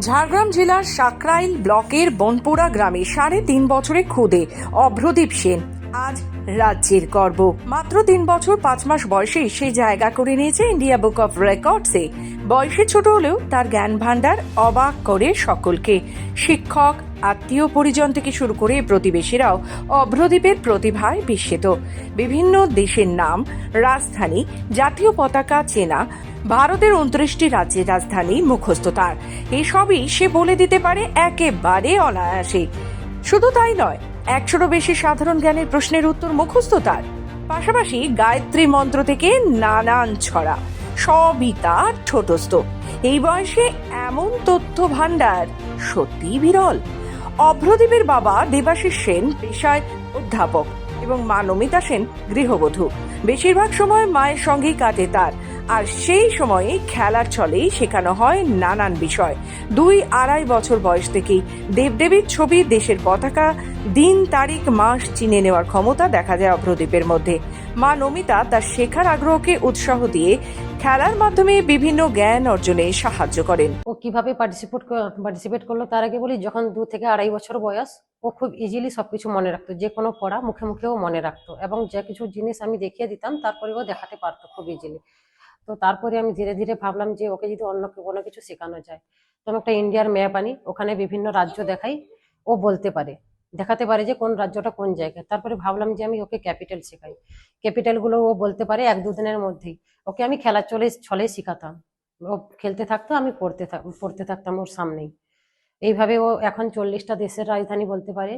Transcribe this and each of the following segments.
ঝাড়গ্রাম জেলার সাকরাইল ব্লকের বনপুরা গ্রামে সাড়ে তিন বছরে খুদে অভ্রদীপ সেন আজ রাজ্যের গর্ব। মাত্র তিন বছর পাঁচ মাস বয়সে সে জায়গা করে নিয়েছে ইন্ডিয়া বুক অফ রেকর্ডসে। বয়সে ছোট হলেও তার জ্ঞান ভাণ্ডার অবাক করে সকলকে। শিক্ষক আত্মীয় পরিজন থেকে শুরু করে প্রতিবেশীরাও অভ্রদ্বীপের প্রতিভায় বিস্মিত। বিভিন্ন দেশের নাম, রাজধানী, জাতীয় পতাকা, চেনা, ভারতের উনত্রিশটি রাজ্যের রাজধানী মুখস্থ তার। এসবই সে বলে দিতে পারে একেবারে অনায়াসে। শুধু তাই নয়, একশোরও বেশি সাধারণ জ্ঞানের প্রশ্নের উত্তর মুখস্থ তার। পাশাপাশি গায়ত্রী মন্ত্র থেকে নানান ছড়া, সবই তার ছোটস্থ এই বয়সে এমন তথ্য ভাণ্ডার সত্যিই বিরল। অভ্রদীপের বাবা দেবাশিস সেন পেশায় অধ্যাপক এবং মা নমিতা সেন গৃহবধূ। বেশিরভাগ সময় মায়ের সঙ্গেই কাটে তার। আর সেই সময়ে খেলার ছলেই শেখানো হয় নানান বিষয়। দুই আড়াই বছর বয়স থেকেই দেবদেবীর ছবি দেশের পতাকা, দিন, তারিখ, মাস চিনে নেওয়ার ক্ষমতা দেখা যায় অভ্রদীপের মধ্যে। মা নমিতা তার শেখার আগ্রহকে উৎসাহ দিয়ে খেলার মাধ্যমে বিভিন্ন জ্ঞান অর্জনে সাহায্য করেন। ও কীভাবে পার্টিসিপেট পার্টিসিপেট করল তার আগে বলি, যখন দু থেকে আড়াই বছর বয়স, ও খুব ইজিলি সবকিছু মনে রাখতো, যে কোনো পড়া মুখে মুখেও মনে রাখতো এবং যে কিছু জিনিস আমি দেখিয়ে দিতাম তারপরে ও দেখাতে পারতো খুব ইজিলি তো তারপরে আমি ধীরে ধীরে ভাবলাম যে ওকে যদি অন্য কোনো কিছু শেখানো যায়। তো আমি একটা ইন্ডিয়ার ম্যাপ আনি, ওখানে বিভিন্ন রাজ্য দেখাই, ও বলতে পারে। দেখাতে পারে যে কোন রাজ্যটা কোন জায়গায়। তারপরে ভাবলাম যে আমি ওকে ক্যাপিটাল শেখাই। ক্যাপিটালগুলো ও বলতে পারে এক দুদিনের মধ্যেই। ওকে আমি খেলার চলে, ছলে শেখাতাম। ও খেলতে থাকতো, আমি পড়তে পড়তে থাকতাম ওর সামনেই। এইভাবে ও এখন চল্লিশটা দেশের রাজধানী বলতে পারে,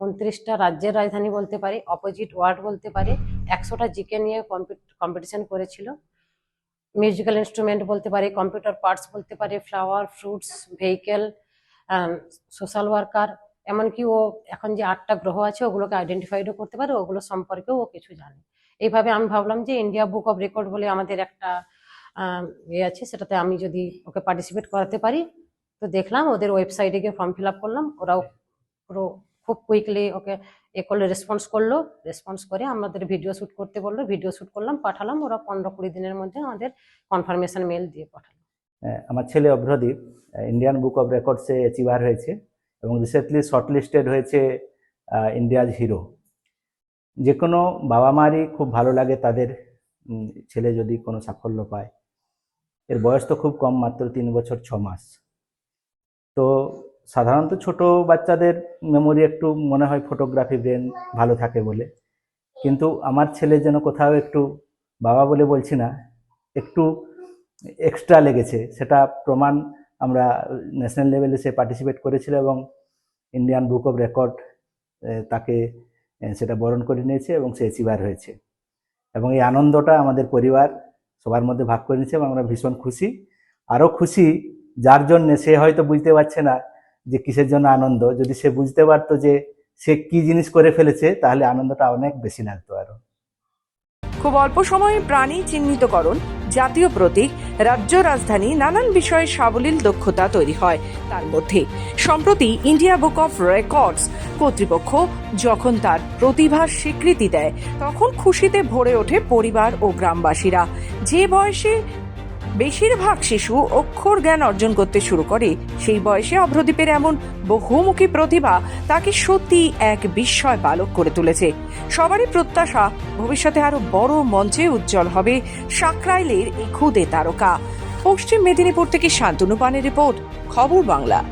উনত্রিশটা রাজ্যের রাজধানী বলতে পারে অপোজিট ওয়ার্ড বলতে পারে, একশোটা জিকে নিয়ে কম্পিটিশন করেছিল। মিউজিক্যাল ইনস্ট্রুমেন্ট বলতে পারে কম্পিউটার পার্টস বলতে পারে flower fruits vehicle social worker এমনকি ও এখন যে আটটা গ্রহ আছে ওগুলোকে আইডেন্টিফাইডও করতে পারে ওগুলো সম্পর্কেও ও কিছু জানে। এইভাবে আমি ভাবলাম যে ইন্ডিয়া বুক অফ রেকর্ড বলে আমাদের একটা ইয়ে আছে সেটাতে আমি যদি ওকে পার্টিসিপেট করাতে পারি তো দেখলাম ওদের ওয়েবসাইটে গিয়ে ফর্ম ফিল আপ করলাম ওরাও পুরো খুব কুইকলি ওকে এ করলে রেসপন্স করল রেসপন্স করে আমাদের ভিডিও শ্যুট করতে বলল ভিডিও শ্যুট করলাম, পাঠালাম, ওরা পনেরো কুড়ি দিনের মধ্যে আমাদের কনফার্মেশন মেল দিয়ে পাঠালো। আমার ছেলে অভ্রদীপ ইন্ডিয়ান বুক অফ রেকর্ডসে অ্যাচিভার হয়েছে এবং রিসেন্টলি শর্টলিস্টেড হয়েছে ইন্ডিয়াজ হিরো যে কোনো বাবা মারই খুব ভালো লাগে তাদের ছেলে যদি কোনো সাফল্য পায়। এর বয়স তো খুব কম, মাত্র তিন বছর ছ মাস। তো সাধারণত ছোট বাচ্চাদের মেমোরি একটু মনে হয় ফটোগ্রাফি ব্রেন ভালো থাকে বলে। কিন্তু আমার ছেলে যেন কোথাও একটু বাবা বলে বলছি না, একটু এক্সট্রা লেগেছে। সেটা প্রমাণ আমরা ন্যাশনাল লেভেলে সে পার্টিসিপেট করেছিল এবং ইন্ডিয়ান বুক অফ রেকর্ড তাকে সেটা বরণ করে নিয়েছে এবং সে অ্যাচিভার হয়েছে। এবং এই আনন্দটা আমাদের পরিবার সবার মধ্যে ভাগ করে নিয়েছে এবং আমরা ভীষণ খুশি। আরও খুশি যার জন্যে সে হয়তো বুঝতে পারছে না যে কিসের জন্য আনন্দ? যদি সে বুঝতে পারতো যে সে কি জিনিস করে ফেলেছে, তাহলে আনন্দটা অনেক বেশি লাগতো আরও। খুব অল্প সময়ে প্রাণী চিহ্নিতকরণ, জাতীয় প্রতীক, রাজ্য রাজধানী, নানান বিষয়ে সাবলীল দক্ষতা তৈরি হয় তার মধ্যে। সম্প্রতি ইন্ডিয়া বুক অফ রেকর্ডস কর্তৃপক্ষ যখন তার প্রতিভার স্বীকৃতি দেয়, তখন খুশিতে ভরে ওঠে পরিবার ও গ্রামবাসীরা। যে বয়সে বেশিরভাগ শিশু অক্ষর জ্ঞান অর্জন করতে শুরু করে। সেই বয়সে অভ্রদীপের এমন বহুমুখী প্রতিভা তাকে সত্যি এক বিস্ময় বালক করে তুলেছে। সবারই প্রত্যাশা, ভবিষ্যতে আরও বড় মঞ্চে উজ্জ্বল হবে সাকরাইলের এই খুদে তারকা। পশ্চিম মেদিনীপুর থেকে শান্তনু পানের রিপোর্ট, খবর বাংলা।